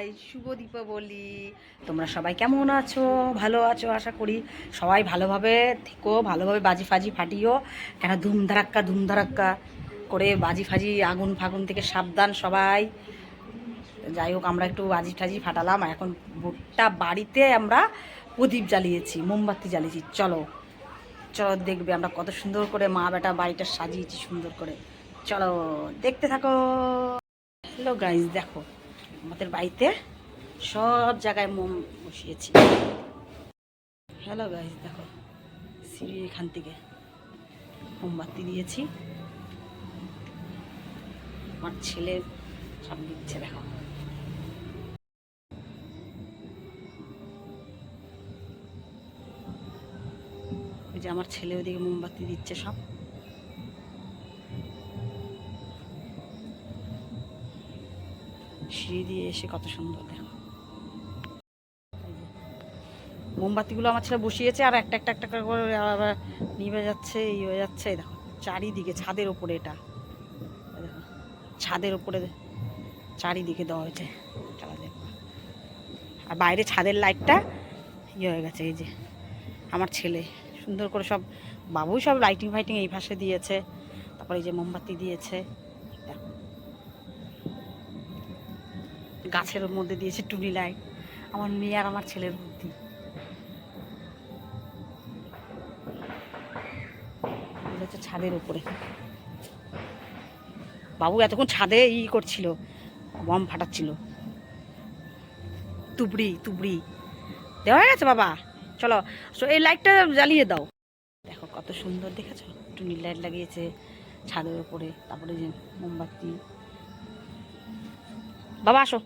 গাই শুভ দীপাবলি। তোমরা সবাই কেমন আছো? ভালো আছো? আশা করি সবাই ভালোভাবে থেকো, ভালোভাবে বাজি ফাজি ফাটিও। কেন ধুমধারাক্কা ধুমধারাক্কা করে বাজি ফাজি, আগুন ফাগুন থেকে সাবধান সবাই। যাই হোক, আমরা একটু বাজি টাজি ফাটালাম। এখন গোটা বাড়িতে আমরা প্রদীপ জ্বালিয়েছি, মোমবাতি জ্বালিয়েছি। চলো চলো দেখবে আমরা কত সুন্দর করে মা বেটা বাড়িটা সাজিয়েছি সুন্দর করে। চলো, দেখতে থাকো। হ্যালো গাইজ দেখো। আমাদের বাড়িতে সব জায়গায় মোম বসিয়েছি। হ্যালো গাইজ দেখো, সিঁড়ি এখান থেকে মোমবাতি দিয়েছি। আমার ছেলে সব দিচ্ছে দেখো। যে আমার ছেলে ওদিকে মোমবাতি দিচ্ছে সব। সিঁড়ি দিয়ে এসে কত সুন্দর দেখো। মোমবাতিগুলো আমার ছেলে বসিয়েছে আর একটা একটা একটা করে আবার নিভে যাচ্ছে, এই হয়ে যাচ্ছে দেখো, চারিদিকে ছাদের ওপরে এটা। ছাদের ওপরে চারিদিকে দেওয়া হয়েছে চলা দেখো আর বাইরে ছাদের লাইটটা ইয়ে হয়ে গেছে, এই যে, আমার ছেলে। সুন্দর করে সব, বাবুই সব লাইটিং ফাইটিং এই পাশে দিয়েছে, তারপরে এই যে মোমবাতি দিয়েছে। গাছের মধ্যে দিয়েছে টুনি লাইট আমার মেয়ে আর আমার ছেলের বুদ্ধি। ছাদের উপরে। বাবু এতক্ষণ ছাদে ই করছিল, বম ফাটাচ্ছিল। তুবড়ি তুবড়ি। দেওয়া হয়ে গেছে বাবা? চলো এই লাইটটা জ্বালিয়ে দাও। দেখো কত সুন্দর দেখেছ? টুনি লাইট লাগিয়েছে ছাদের উপরে, তারপরে যে মোমবাতি। বাবা, আসো।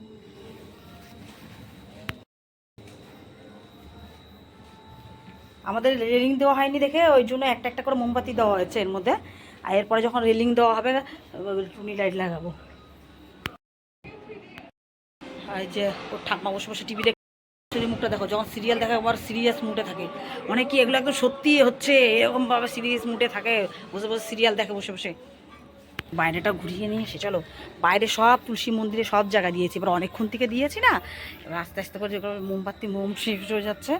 আমাদের রেলিং দেওয়া হয়নি দেখে ওই জন্য একটা একটা করে মোমবাতি দেওয়া হয়েছে এর মধ্যে। আর এরপরে যখন রেলিং দেওয়া হবে, টুনি লাইট লাগাবো। আর যে, ওর ঠাকমা বসে বসে টিভি দেখে মুখটা দেখো, যখন সিরিয়াল দেখে আবার সিরিয়াস মুডে থাকে। অনেকে এগুলো একদম সত্যি হচ্ছে, এরকমভাবে সিরিয়াস মুডে থাকে। বসে বসে সিরিয়াল দেখে বসে বসে। বাইরেটা ঘুরিয়ে নিয়ে এসে, চলো। বাইরে সব তুলসী মন্দিরে সব জায়গা দিয়েছি। এবার অনেকক্ষণ থেকে দিয়েছি না। এবার আস্তে আস্তে করে মোমবাতি, মোম শেষ হয়ে যাচ্ছে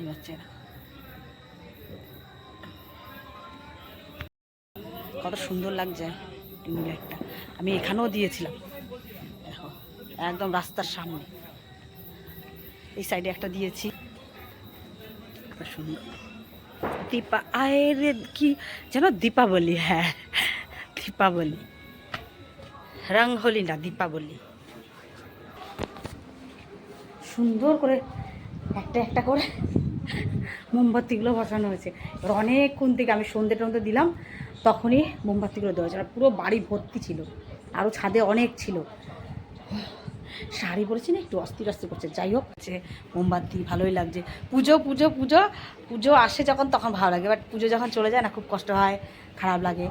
এই হচ্ছে এরা। কত সুন্দর লাগছে টিউব আমি এখানেও দিয়েছিলাম। একদম রাস্তার সামনে। এই সাইডে একটা দিয়েছি। কত সুন্দর। দীপা আয়ের কি যেন দীপাবলি হ্যাঁ দীপাবলি। রং হোলি না দীপাবলি। সুন্দর করে একটা একটা করে মোমবাতিগুলো বসানো হয়েছে। এবার অনেকক্ষণ থেকে আমি সন্ধে টন্ধে দিলাম, তখনই মোমবাতিগুলো দেওয়া হয়েছে। আর পুরো বাড়ি ভর্তি ছিল আরও ছাদে অনেক ছিল। শাড়ি পরেছি না, একটু অস্থির অস্থির করছে। যাই হোক, যে মোমবাতি ভালোই লাগছে। পুজো পুজো পুজো পুজো আসে যখন, তখন ভালো লাগে। বাট পুজো যখন চলে যায় না, খুব কষ্ট হয়, খারাপ লাগে।